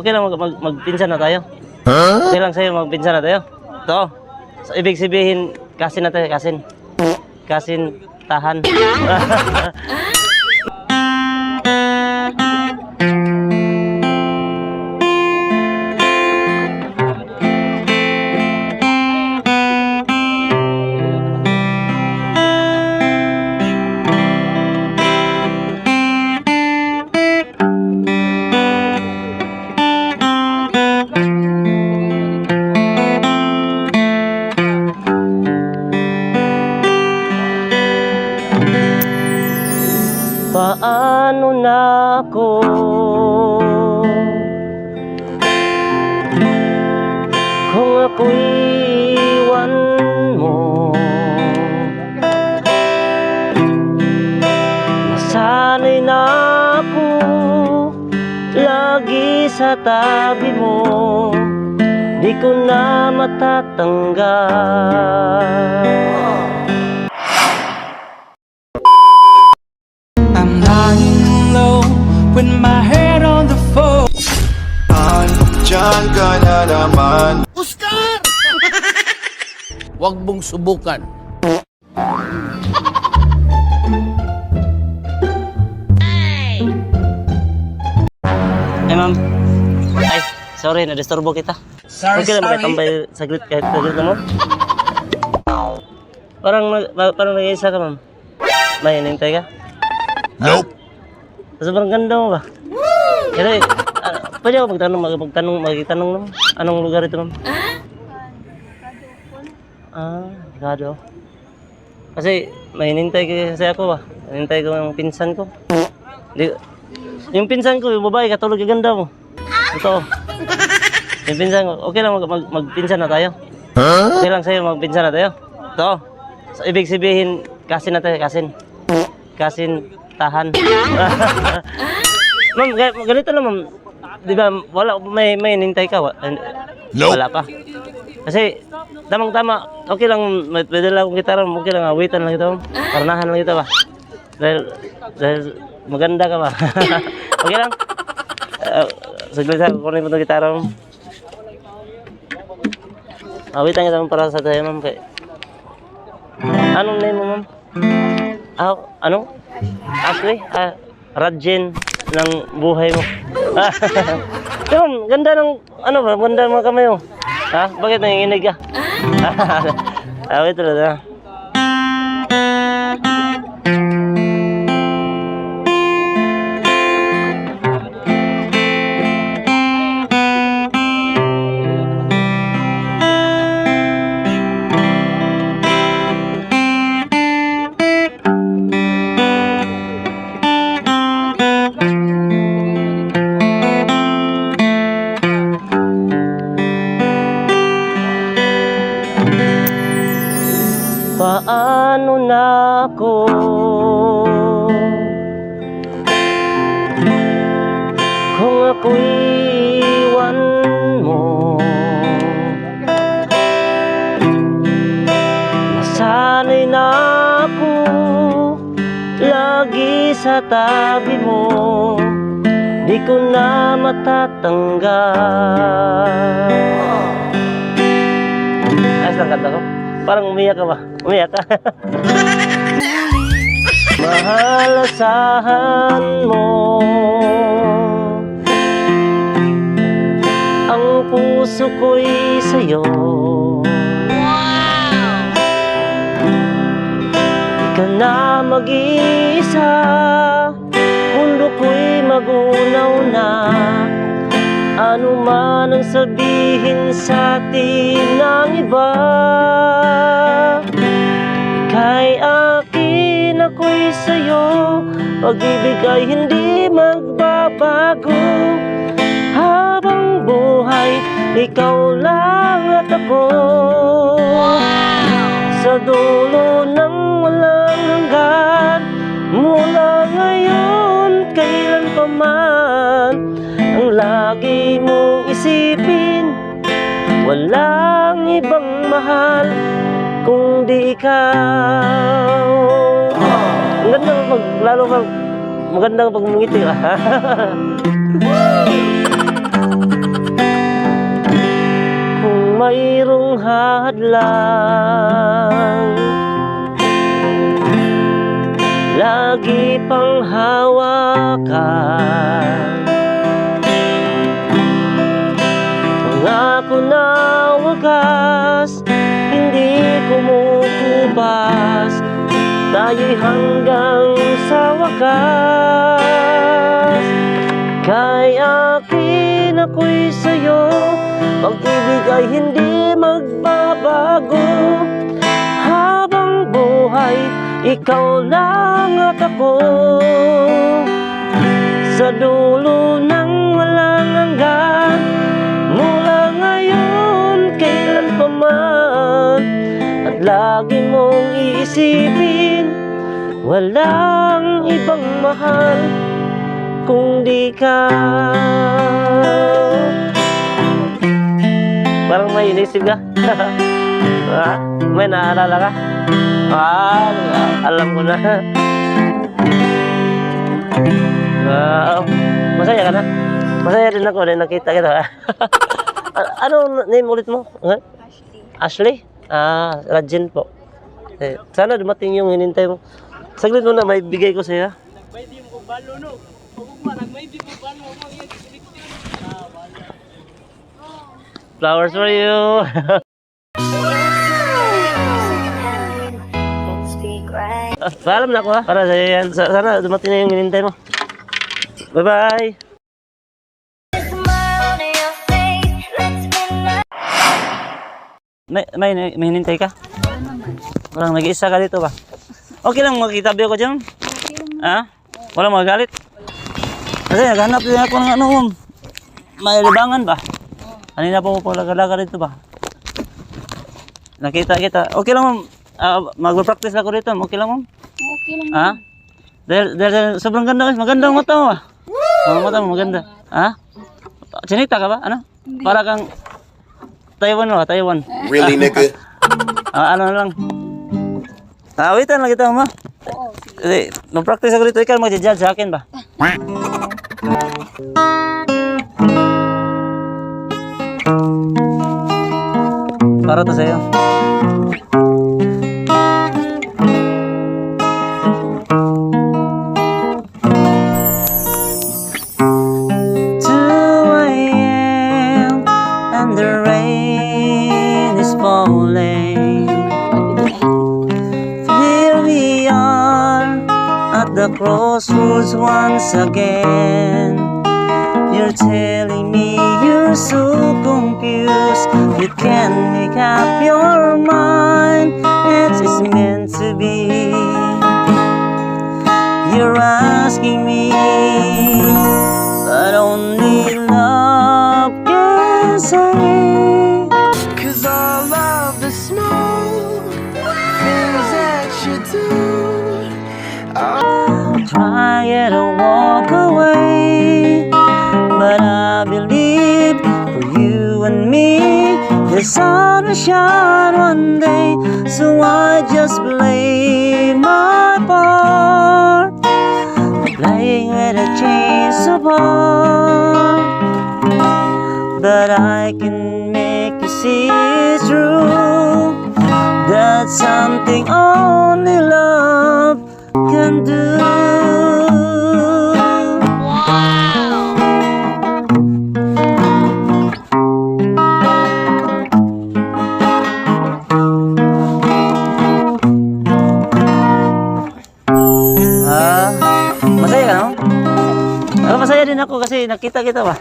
Okay lang mag, mag, magpinsan na tayo. Okay lang sa'yo magpinsan na tayo. Ito. So, ibig sabihin, kasin na tayo, kasin. Kasin, tahan. Paano na ako? Kung ako'y iwan mo Nasanay na ako Lagi sa tabi mo Di ko na matatanggal lying low with my head on the phone. Diyan ka na naman Huwag mong subukan. Ay, ma'am. Ay, sorry, na-disturbo kita. Sorry, okay lang sorry. makatambay saglit kahit saglit na, ma'am. Parang, parang nag-iisa ka, ma'am. May inintay ka? Nope Sobrang ganda mo ba? Kasi, ah, pwede ako magtanong, mag- magtanong, magtanong naman. Anong lugar ito, ma'am? Ah, Ricardo. Kasi, may inintay kasi ako ba? Inintay ko yung pinsan ko. Di, yung pinsan ko, yung babae, katulog yung ganda mo. Ito. Yung pinsan ko, okay lang mag, mag, magpinsan na tayo. Okay lang sa'yo, magpinsan na tayo. Ito. So, ibig sabihin, kasin na tayo, kasin. Kasin, tahan. ma'am, ga- ganito na ma'am. Di ba, wala, may, may inintay ka? Wa- Nope. Wala pa. Kasi, tamang tama, okay lang, may pwede lang akong gitara, okay lang, awitan lang ito, karnahan lang ito ba? Dahil, dahil maganda ka ba? okay lang? Uh, saglit sa kunin mo itong gitara mo. Awitan kita para sa tayo ma'am. Kay... Anong name mo ma'am? Ah, ano? Ashley? Ah, Radjen ng buhay mo. Yun, ganda ng, ano ba, ganda ng mga kamay mo. Ha? Bakit nanginginig ka? ah, wait lang na ako? Kung ako'y iwan mo Nasanay na ako Lagi sa tabi mo Di ko na matatanggal Ayos lang kanta ko. Parang umiyak ka ba? Umiyak ka? Mahal asahan mo. Ang puso ko'y sa'yo. Ika na mag-iisa. Mundo ko'y magunaw na ano man ang sabihin sa atin ng iba sa'yo. Pag-ibig ay hindi magbabago. Habang buhay, ikaw lang at ako. Sa dulo ng walang hanggan Mula ngayon, kailan pa man Ang lagi mong isipin? Walang ibang mahal kung di ikaw pag, lalo pag, maganda pag mungiti ka. Kung mayroong hadlang, lagi pang hawakan. Ako'y sa'yo. Pag-ibig ay hindi magbabago. Habang buhay, ikaw lang at ako. Sa dulo ng walang hanggan Mula ngayon, kailan pa man At lagi mong iisipin Walang ibang mahal kung di ka Parang may inisip ka ha? May naalala ka? Ah, alam ko na Wow Masaya ka na? Masaya din ako na nakita kita Ano name ulit mo? Ha? Ashley? Ah, Rajin po eh, Sana dumating yung hinintay mo Saglit mo na, may bigay ko sa'yo Flowers for you. Paalam na ako ha. Para sa'yo yan. Sa- Sana dumating na yung hinintay mo. Bye-bye. May, may, may hinintay ka? Walang nag-iisa ka dito ba? Okay lang makitabi ako dyan. Ha? Walang magalit. Kasi naghanap din ako ng ano, ma'am. May libangan ba? Kanina po po laga dito ba? Nakita kita. Okay lang ma'am. Ah, mag-practice ako dito. Okay lang ma'am. Okay lang. Ha? Dahil, dahil sobrang ganda. Maganda ang mata mo ah. Ang mata mo maganda. Ha? Chinita ka ba? Ano? Para kang Taiwan mo, Taiwan. Really, nigga? Ah, ano lang. Ah, waitan lang kita mo. Oo, sige. mag-practice ako dito. Ikaw mag-judge sa akin ba? Para to and the rain is falling. Here we are at the crossroads once again. You're telling me you're so confused. You can't make up your mind. It is meant to be. You're asking me, but only love can say. Cause all of the small things that you do trying to walk the sun will shine one day. So I just play my part, playing with a chainsaw bar. But I can make you see it's true. That's something only love masaya din ako kasi nakita kita ba?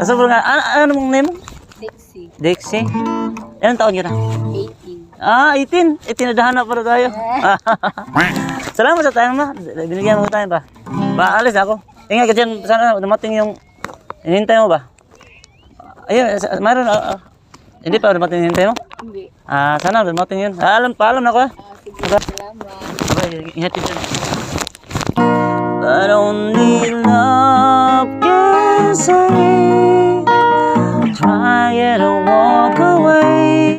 Ah, sobrang nga, ano, ano mong name? Dixie. Dexie? Ilang taon ka na? 18. Ah, 18. 18 na para tayo. Salamat sa time na. Binigyan mo tayo ba? Ba, alis ako. Ingat ka dyan. Sana dumating yung... Hinintay mo ba? Ayun, mayroon. ah, ah. hindi pa dumating yung hinintay mo? Hindi. Ah, sana dumating yun. Ah, alam, paalam na ako. ah. Ah, sige, salamat. Ingat ka dyan. But only love can say Try to walk away